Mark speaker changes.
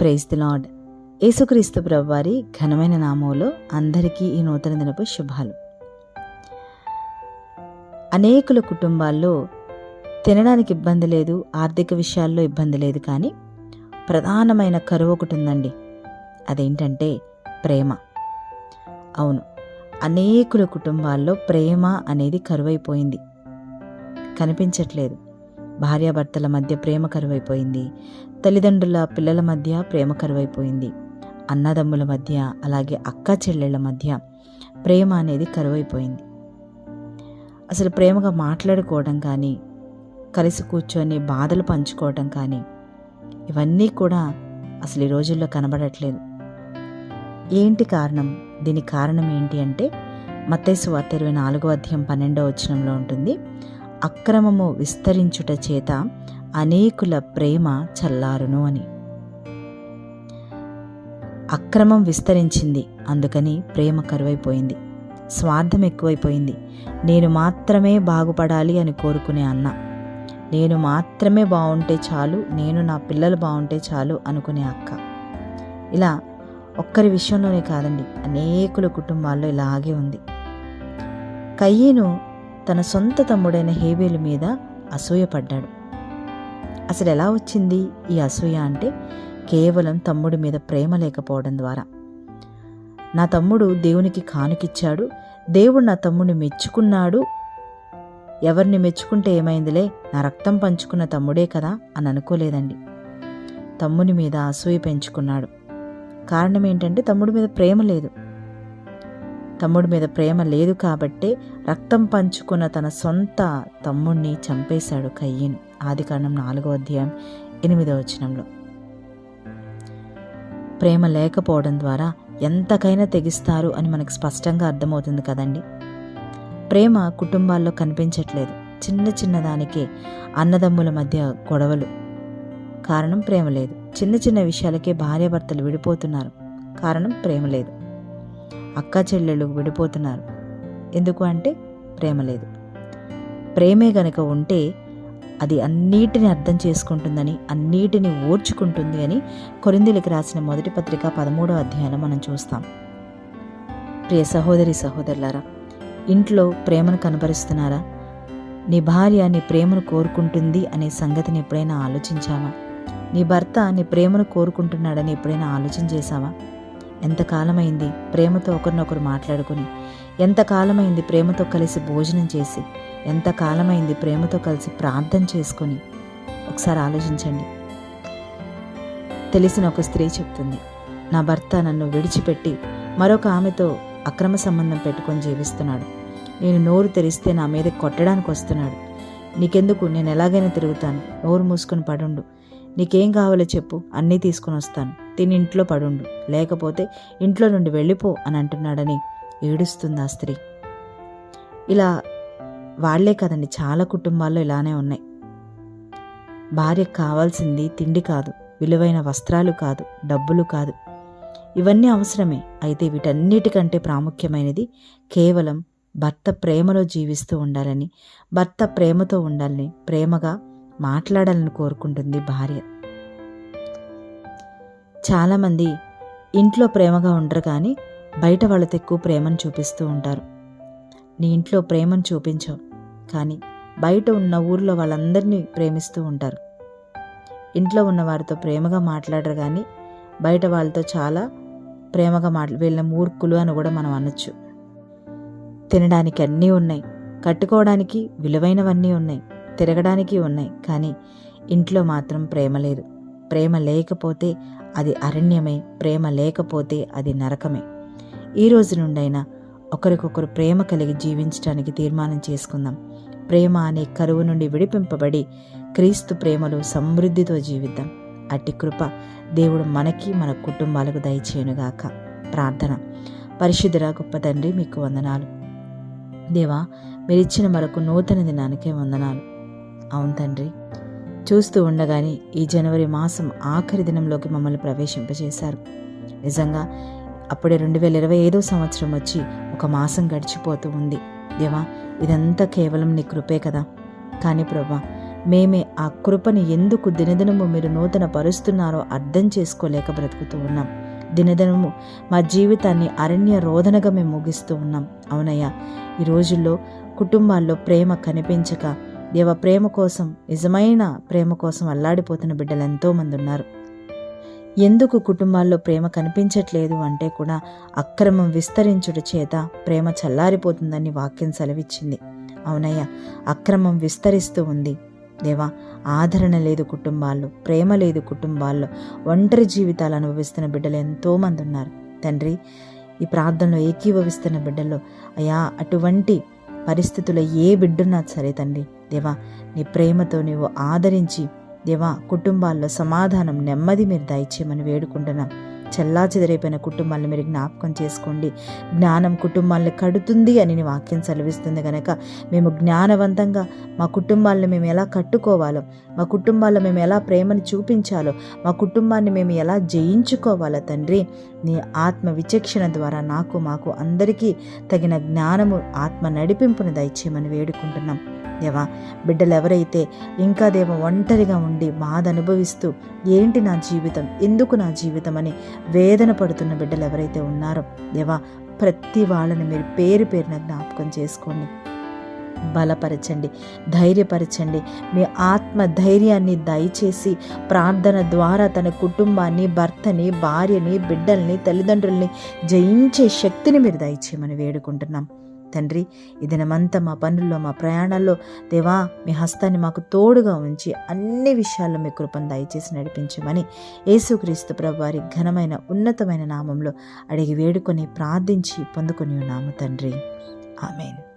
Speaker 1: Praise the lord యేసుక్రీస్తు ప్రభువారి ఘనమైన నామంలో అందరికీ ఈ నూతన దినపు శుభాలు. అనేకుల కుటుంబాల్లో తినడానికి ఇబ్బంది లేదు ఆర్థిక విషయాల్లో ఇబ్బంది లేదు కానీ ప్రధానమైన కరువు ఒకటి ఉందండి. అదేంటంటే ప్రేమ. అవును అనేకుల కుటుంబాల్లో ప్రేమ అనేది కరువైపోయింది. కనిపించట్లేదు. భార్యాభర్తల మధ్య ప్రేమ కరువైపోయింది. తల్లిదండ్రుల పిల్లల మధ్య ప్రేమ కరువైపోయింది. అన్నదమ్ముల మధ్య అలాగే అక్క చెల్లెళ్ళ మధ్య ప్రేమ అనేది కరువైపోయింది. అసలు ప్రేమగా మాట్లాడుకోవడం కానీ కలిసి కూర్చొని బాధలు పంచుకోవడం కానీ ఇవన్నీ కూడా అసలు ఈ రోజుల్లో కనబడట్లేదు. ఏంటి కారణం? దీని కారణం ఏంటి అంటే మత్తైసు వార్త ఇరవై నాలుగో అధ్యాయం పన్నెండో వచనంలో ఉంటుంది. అక్రమము విస్తరించుట చేత అనేకుల ప్రేమ చల్లారును అని. అక్రమం విస్తరించింది అందుకని ప్రేమ కరువైపోయింది స్వార్థం ఎక్కువైపోయింది. నేను మాత్రమే బాగుపడాలి అని కోరుకునే అన్న. నేను మాత్రమే బాగుంటే చాలు నేను నా పిల్లలు బాగుంటే చాలు అనుకునే అక్క. ఇలా ఒక్కరి విషయంలోనే కాదండి అనేకుల కుటుంబాల్లో ఇలాగే ఉంది. కయ్యను తన సొంత తమ్ముడైన హేబేలు మీద అసూయపడ్డాడు. అసలు ఎలా వచ్చింది ఈ అసూయ అంటే కేవలం తమ్ముడి మీద ప్రేమ లేకపోవడం ద్వారా. నా తమ్ముడు దేవునికి కానుకిచ్చాడు. దేవుడు నా తమ్ముడిని మెచ్చుకున్నాడు. ఎవరిని మెచ్చుకుంటే ఏమైందిలే? నా రక్తం పంచుకున్న తమ్ముడే కదా అని అనుకోలేదండి. తమ్ముని మీద అసూయ పెంచుకున్నాడు. కారణం ఏంటంటే తమ్ముడి మీద ప్రేమ లేదు. తమ్ముడి మీద ప్రేమ లేదు కాబట్టే రక్తం పంచుకున్న తన సొంత తమ్ముణ్ణి చంపేశాడు కయ్యను. ఆది కాండం నాలుగో అధ్యాయం ఎనిమిదో వచనంలో. ప్రేమ లేకపోవడం ద్వారా ఎంతకైనా తెగిస్తారు అని మనకు స్పష్టంగా అర్థమవుతుంది కదండి. ప్రేమ కుటుంబాల్లో కనిపించట్లేదు. చిన్న చిన్నదానికే అన్నదమ్ముల మధ్య గొడవలు. కారణం ప్రేమ లేదు. చిన్న చిన్న విషయాలకే భార్యాభర్తలు విడిపోతున్నారు. కారణం ప్రేమ లేదు. అక్క చెల్లెళ్ళు విడిపోతున్నారు. ఎందుకు అంటే ప్రేమ లేదు. ప్రేమే గనక ఉంటే అది అన్నిటిని అర్థం చేసుకుంటుందని అన్నిటిని ఓర్చుకుంటుంది అని కొరిందులకు రాసిన మొదటి పత్రిక పదమూడో అధ్యాయంలో మనం చూస్తాం. ప్రియ సహోదరి సహోదరులారా ఇంట్లో ప్రేమను కనబరుస్తున్నారా? నీ భార్య నీ ప్రేమను కోరుకుంటుంది అనే సంగతిని ఎప్పుడైనా ఆలోచించావా? నీ భర్త నీ ప్రేమను కోరుకుంటున్నాడని ఎప్పుడైనా ఆలోచన చేశావా? ఎంతకాలమైంది ప్రేమతో ఒకరినొకరు మాట్లాడుకుని ఎంతకాలమైంది ప్రేమతో కలిసి భోజనం చేసి ఎంతకాలమైంది ప్రేమతో కలిసి ప్రార్థన చేసుకొని? ఒకసారి ఆలోచించండి. తెలిసిన ఒక స్త్రీ చెప్తుంది నా భర్త నన్ను విడిచిపెట్టి మరొక ఆమెతో అక్రమ సంబంధం పెట్టుకొని జీవిస్తున్నాడు. నేను నోరు తెరిస్తే నా మీద కొట్టడానికి వస్తున్నాడు. నీకెందుకు? నేను ఎలాగైనా తిరుగుతాను. నోరు మూసుకొని పడుండు. నీకేం కావాలో చెప్పు. అన్నీ తీసుకుని వస్తాను. తిని ఇంట్లో పడుండు. లేకపోతే ఇంట్లో నుండి వెళ్ళిపో అని అంటున్నాడని ఏడుస్తుంది ఆ స్త్రీ. ఇలా వాళ్ళే కదండి చాలా కుటుంబాల్లో ఇలానే ఉన్నాయి. భార్యకు కావాల్సింది తిండి కాదు విలువైన వస్త్రాలు కాదు డబ్బులు కాదు. ఇవన్నీ అవసరమే. అయితే వీటన్నిటికంటే ప్రాముఖ్యమైనది కేవలం భర్త ప్రేమలో జీవిస్తూ ఉండాలని భర్త ప్రేమతో ఉండాలని ప్రేమగా మాట్లాడాలని కోరుకుంటుంది భార్య. చాలామంది ఇంట్లో ప్రేమగా ఉండరు కానీ బయట వాళ్ళతో ఎక్కువ ప్రేమను చూపిస్తూ ఉంటారు. నీ ఇంట్లో ప్రేమను చూపించవు కానీ బయట ఉన్న ఊర్లో వాళ్ళందరినీ ప్రేమిస్తూ ఉంటారు. ఇంట్లో ఉన్న వారితో ప్రేమగా మాట్లాడరు కానీ బయట వాళ్ళతో చాలా ప్రేమగా మాట్లా వీళ్ళ మూర్ఖులు అని కూడా మనం అనొచ్చు. తినడానికి అన్నీ ఉన్నాయి కట్టుకోవడానికి విలువైనవన్నీ ఉన్నాయి తిరగడానికి ఉన్నాయి కానీ ఇంట్లో మాత్రం ప్రేమ లేదు. ప్రేమ లేకపోతే అది అరణ్యమే ప్రేమ లేకపోతే అది నరకమే. ఈ రోజు నుండైనా ఒకరికొకరు ప్రేమ కలిగి జీవించడానికి తీర్మానం చేసుకుందాం. ప్రేమ అనే కరువు నుండి విడిపింపబడి క్రీస్తు ప్రేమలో సమృద్ధితో జీవిద్దాం. అట్టి కృప దేవుడు మనకి మన కుటుంబాలకు దయచేయునుగాక. ప్రార్థన. పరిశుద్ధురా గొప్ప తండ్రి మీకు వందనాలు. దేవా మీరిచ్చిన మరొక నూతన దినానికే వందనాలు. అవును తండ్రి. చూస్తూ ఉండగానే ఈ జనవరి మాసం ఆఖరి దినంలోకి మమ్మల్ని ప్రవేశింపజేశారు. నిజంగా అప్పుడే రెండు వేల ఇరవై ఐదో సంవత్సరం వచ్చి ఒక మాసం గడిచిపోతూ ఉంది. దేవా ఇదంతా కేవలం నీ కృపే కదా. కానీ ప్రభా మేమే ఆ కృపని ఎందుకు దినదినము మీరు నూతన పరుస్తున్నారో అర్థం చేసుకోలేక బ్రతుకుతూ ఉన్నాం. దినదినము మా జీవితాన్ని అరణ్య రోదనగా మేము ముగిస్తూ ఉన్నాం. అవునయ్యా ఈ రోజుల్లో కుటుంబాల్లో ప్రేమ కనిపించక దేవ ప్రేమ కోసం నిజమైన ప్రేమ కోసం అల్లాడిపోతున్న బిడ్డలు ఎంతోమంది ఉన్నారు. ఎందుకు కుటుంబాల్లో ప్రేమ కనిపించట్లేదు అంటే కూడా అక్రమం విస్తరించుట చేత ప్రేమ చల్లారిపోతుందని వాక్యం సెలవిచ్చింది. అవునయ్యా అక్రమం విస్తరిస్తూ ఉంది. దేవా ఆదరణ లేదు కుటుంబాల్లో ప్రేమ లేదు కుటుంబాల్లో ఒంటరి జీవితాలు అనుభవిస్తున్న బిడ్డలు ఎంతోమంది ఉన్నారు. తండ్రి ఈ ప్రార్థనలో ఏకీభవిస్తున్న బిడ్డల్లో అయా అటువంటి పరిస్థితుల్లో ఏ బిడ్డున్నా సరే తండ్రి దేవా నీ ప్రేమతో నీవు ఆదరించి దేవా కుటుంబాల్లో సమాధానం నెమ్మది మీరు దయచేయమని వేడుకుంటున్నాం. చెల్లా చెదిరైపోయిన కుటుంబాలను మీరు జ్ఞాపకం చేసుకోండి. జ్ఞానం కుటుంబాలను కడుతుంది అని వాక్యం సెలవిస్తుంది కనుక మేము జ్ఞానవంతంగా మా కుటుంబాలను మేము ఎలా కట్టుకోవాలో మా కుటుంబాల్లో మేము ఎలా ప్రేమను చూపించాలో మా కుటుంబాన్ని మేము ఎలా జయించుకోవాలో తండ్రి నీ ఆత్మ విచక్షణ ద్వారా నాకు మాకు అందరికీ తగిన జ్ఞానము ఆత్మ నడిపింపును దయచేయమని వేడుకుంటున్నాం. దేవా బిడ్డలు ఎవరైతే ఇంకా దేవ ఒంటరిగా ఉండి బాధ అనుభవిస్తూ ఏంటి నా జీవితం? ఎందుకు నా జీవితం? అని వేదన పడుతున్న బిడ్డలు ఎవరైతే ఉన్నారో దేవా ప్రతి వాళ్ళని మీరు పేరు పేరున జ్ఞాపకం చేసుకోండి. బలపరచండి ధైర్యపరచండి. మీ ఆత్మ ధైర్యాన్ని దయచేసి ప్రార్థన ద్వారా తన కుటుంబాన్ని భర్తని భార్యని బిడ్డల్ని తల్లిదండ్రుల్ని జయించే శక్తిని మీరు దయచేయమని వేడుకుంటున్నాం. తండ్రి ఈ దినమంతా మా పనుల్లో మా ప్రయాణాల్లో దేవా మీ హస్తాన్ని మాకు తోడుగా ఉంచి అన్ని విషయాల్లో మీ కృపను దయచేసి నడిపించమని యేసుక్రీస్తు ప్రభు వారి ఘనమైన ఉన్నతమైన నామంలో అడిగి వేడుకొని ప్రార్థించి పొందుకొని ఉన్నాము తండ్రి. ఆమెన్.